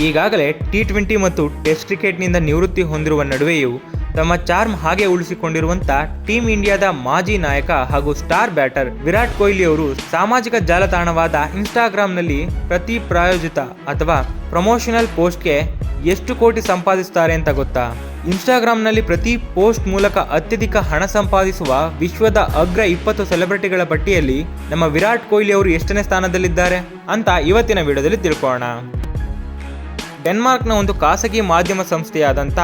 ಈಗಾಗಲೇ T twenty ಮತ್ತು test ಕ್ರಿಕೆಟ್ನಿಂದ ನಿವೃತ್ತಿ ಹೊಂದಿರುವ ನಡುವೆಯೂ ತಮ್ಮ ಚಾರ್ಮ್ ಹಾಗೆ ಉಳಿಸಿಕೊಂಡಿರುವಂತ ಟೀಂ ಇಂಡಿಯಾದ ಮಾಜಿ ನಾಯಕ ಹಾಗೂ ಸ್ಟಾರ್ ಬ್ಯಾಟರ್ ವಿರಾಟ್ ಕೊಹ್ಲಿ ಅವರು ಸಾಮಾಜಿಕ ಜಾಲತಾಣವಾದ ಇನ್ಸ್ಟಾಗ್ರಾಂನಲ್ಲಿ ಪ್ರತಿ ಪ್ರಾಯೋಜಿತ ಅಥವಾ ಪ್ರಮೋಷನಲ್ ಪೋಸ್ಟ್ಗೆ ಎಷ್ಟು ಕೋಟಿ ಸಂಪಾದಿಸುತ್ತಾರೆ ಅಂತ ಗೊತ್ತಾ? ಇನ್ಸ್ಟಾಗ್ರಾಂನಲ್ಲಿ ಪ್ರತಿ ಪೋಸ್ಟ್ ಮೂಲಕ ಅತ್ಯಧಿಕ ಹಣ ಸಂಪಾದಿಸುವ ವಿಶ್ವದ ಅಗ್ರ ಇಪ್ಪತ್ತು ಸೆಲೆಬ್ರಿಟಿಗಳ ಪಟ್ಟಿಯಲ್ಲಿ ನಮ್ಮ ವಿರಾಟ್ ಕೊಹ್ಲಿ ಅವರು ಎಷ್ಟನೇ ಸ್ಥಾನದಲ್ಲಿದ್ದಾರೆ ಅಂತ ಇವತ್ತಿನ ವಿಡಿಯೋದಲ್ಲಿ ತಿಳ್ಕೊಳ್ಳೋಣ. ಡೆನ್ಮಾರ್ಕ್ನ ಒಂದು ಖಾಸಗಿ ಮಾಧ್ಯಮ ಸಂಸ್ಥೆಯಾದಂಥ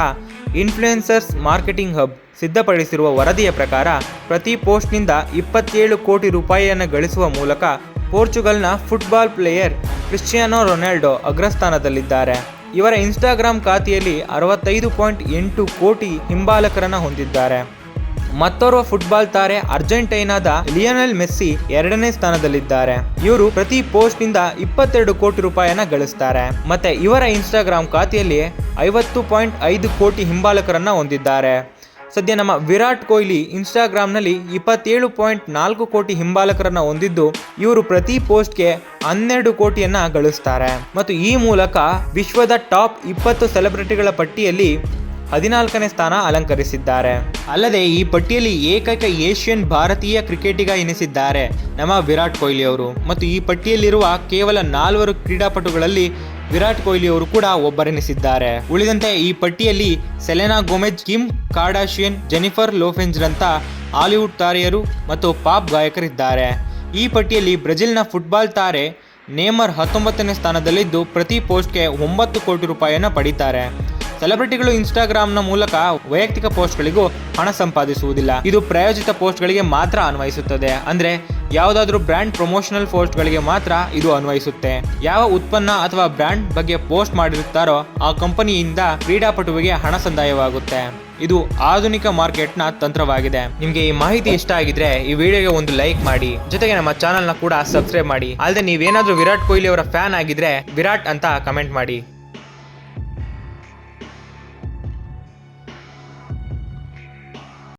ಇನ್ಫ್ಲುಯೆನ್ಸರ್ಸ್ ಮಾರ್ಕೆಟಿಂಗ್ ಹಬ್ ಸಿದ್ಧಪಡಿಸಿರುವ ವರದಿಯ ಪ್ರಕಾರ, ಪ್ರತಿ ಪೋಸ್ಟ್ನಿಂದ ಇಪ್ಪತ್ತೇಳು ಕೋಟಿ ರೂಪಾಯಿಯನ್ನು ಗಳಿಸುವ ಮೂಲಕ ಪೋರ್ಚುಗಲ್ನ ಫುಟ್ಬಾಲ್ ಪ್ಲೇಯರ್ ಕ್ರಿಶ್ಚಿಯಾನೋ ರೊನಾಲ್ಡೊ ಅಗ್ರಸ್ಥಾನದಲ್ಲಿದ್ದಾರೆ. ಇವರ ಇನ್ಸ್ಟಾಗ್ರಾಮ್ ಖಾತೆಯಲ್ಲಿ ಅರವತ್ತೈದು ಪಾಯಿಂಟ್ ಎಂಟು ಕೋಟಿ ಹಿಂಬಾಲಕರನ್ನು ಹೊಂದಿದ್ದಾರೆ. ಮತ್ತೋರ್ವ ಫುಟ್ಬಾಲ್ ತಾರೆ ಅರ್ಜೆಂಟೈನಾದ ಲಿಯೋನೆಲ್ ಮೆಸ್ಸಿ ಎರಡನೇ ಸ್ಥಾನದಲ್ಲಿದ್ದಾರೆ. ಇವರು ಪ್ರತಿ ಪೋಸ್ಟ್ನಿಂದ ಇಪ್ಪತ್ತೆರಡು ಕೋಟಿ ರೂಪಾಯಿಯನ್ನ ಗಳಿಸ್ತಾರೆ. ಮತ್ತೆ ಇವರ ಇನ್ಸ್ಟಾಗ್ರಾಮ್ ಖಾತೆಯಲ್ಲಿ ಐವತ್ತು ಪಾಯಿಂಟ್ ಐದು ಕೋಟಿ ಹಿಂಬಾಲಕರನ್ನ ಹೊಂದಿದ್ದಾರೆ. ಸದ್ಯ ನಮ್ಮ ವಿರಾಟ್ ಕೊಹ್ಲಿ ಇನ್ಸ್ಟಾಗ್ರಾಮ್ನಲ್ಲಿ ಇಪ್ಪತ್ತೇಳು ಪಾಯಿಂಟ್ ನಾಲ್ಕು ಕೋಟಿ ಹಿಂಬಾಲಕರನ್ನ ಹೊಂದಿದ್ದು, ಇವರು ಪ್ರತಿ ಪೋಸ್ಟ್ಗೆ ಹನ್ನೆರಡು ಕೋಟಿಯನ್ನ ಗಳಿಸ್ತಾರೆ. ಮತ್ತು ಈ ಮೂಲಕ ವಿಶ್ವದ ಟಾಪ್ ಇಪ್ಪತ್ತು ಸೆಲೆಬ್ರಿಟಿಗಳ ಪಟ್ಟಿಯಲ್ಲಿ ಹದಿನಾಲ್ಕನೇ ಸ್ಥಾನ ಅಲಂಕರಿಸಿದ್ದಾರೆ. ಅಲ್ಲದೆ ಈ ಪಟ್ಟಿಯಲ್ಲಿ ಏಕೈಕ ಏಷ್ಯನ್ ಭಾರತೀಯ ಕ್ರಿಕೆಟಿಗ ಎನಿಸಿದ್ದಾರೆ ನಮ್ಮ ವಿರಾಟ್ ಕೊಹ್ಲಿ ಅವರು. ಮತ್ತು ಈ ಪಟ್ಟಿಯಲ್ಲಿರುವ ಕೇವಲ ನಾಲ್ವರು ಕ್ರೀಡಾಪಟುಗಳಲ್ಲಿ ವಿರಾಟ್ ಕೊಹ್ಲಿ ಅವರು ಕೂಡ ಒಬ್ಬರೆನಿಸಿದ್ದಾರೆ. ಉಳಿದಂತೆ ಈ ಪಟ್ಟಿಯಲ್ಲಿ Selena Gomez, Kim Kardashian, Jennifer ಲೋಫೆನ್ಸ್ರಂತ Hollywood ತಾರೆಯರು ಮತ್ತು ಪಾಪ್ ಗಾಯಕರಿದ್ದಾರೆ. ಈ ಪಟ್ಟಿಯಲ್ಲಿ ಬ್ರೆಜಿಲ್ನ ಫುಟ್ಬಾಲ್ ತಾರೆ ನೇಮರ್ ಹತ್ತೊಂಬತ್ತನೇ ಸ್ಥಾನದಲ್ಲಿದ್ದು ಪ್ರತಿ ಪೋಸ್ಟ್ಗೆ ಒಂಬತ್ತು ಕೋಟಿ ರೂಪಾಯಿಯನ್ನು ಪಡೀತಾರೆ. ಸೆಲೆಬ್ರಿಟಿಗಳು ಇನ್ಸ್ಟಾಗ್ರಾಮ್ನ ಮೂಲಕ ವೈಯಕ್ತಿಕ ಪೋಸ್ಟ್ಗಳಿಗೂ ಹಣ ಸಂಪಾದಿಸುವುದಿಲ್ಲ. ಇದು ಪ್ರಾಯೋಜಿತ ಪೋಸ್ಟ್ಗಳಿಗೆ ಮಾತ್ರ ಅನ್ವಯಿಸುತ್ತದೆ. ಅಂದ್ರೆ ಯಾವುದಾದ್ರೂ ಬ್ರ್ಯಾಂಡ್ ಪ್ರಮೋಷನಲ್ ಪೋಸ್ಟ್ಗಳಿಗೆ ಮಾತ್ರ ಇದು ಅನ್ವಯಿಸುತ್ತೆ. ಯಾವ ಉತ್ಪನ್ನ ಅಥವಾ ಬ್ರ್ಯಾಂಡ್ ಬಗ್ಗೆ ಪೋಸ್ಟ್ ಮಾಡಿರುತ್ತಾರೋ ಆ ಕಂಪನಿಯಿಂದ ಕ್ರೀಡಾಪಟುವಿಗೆ ಹಣ ಸಂದಾಯವಾಗುತ್ತೆ. ಇದು ಆಧುನಿಕ ಮಾರ್ಕೆಟ್ನ ತಂತ್ರವಾಗಿದೆ. ನಿಮಗೆ ಈ ಮಾಹಿತಿ ಇಷ್ಟ ಆಗಿದ್ರೆ ಈ ವಿಡಿಯೋಗೆ ಒಂದು ಲೈಕ್ ಮಾಡಿ. ಜೊತೆಗೆ ನಮ್ಮ ಚಾನಲ್ನ ಕೂಡ ಸಬ್ಸ್ಕ್ರೈಬ್ ಮಾಡಿ. ಅಲ್ಲದೆ ನೀವೇನಾದ್ರೂ ವಿರಾಟ್ ಕೊಹ್ಲಿ ಅವರ ಫ್ಯಾನ್ ಆಗಿದ್ರೆ ವಿರಾಟ್ ಅಂತ ಕಮೆಂಟ್ ಮಾಡಿ.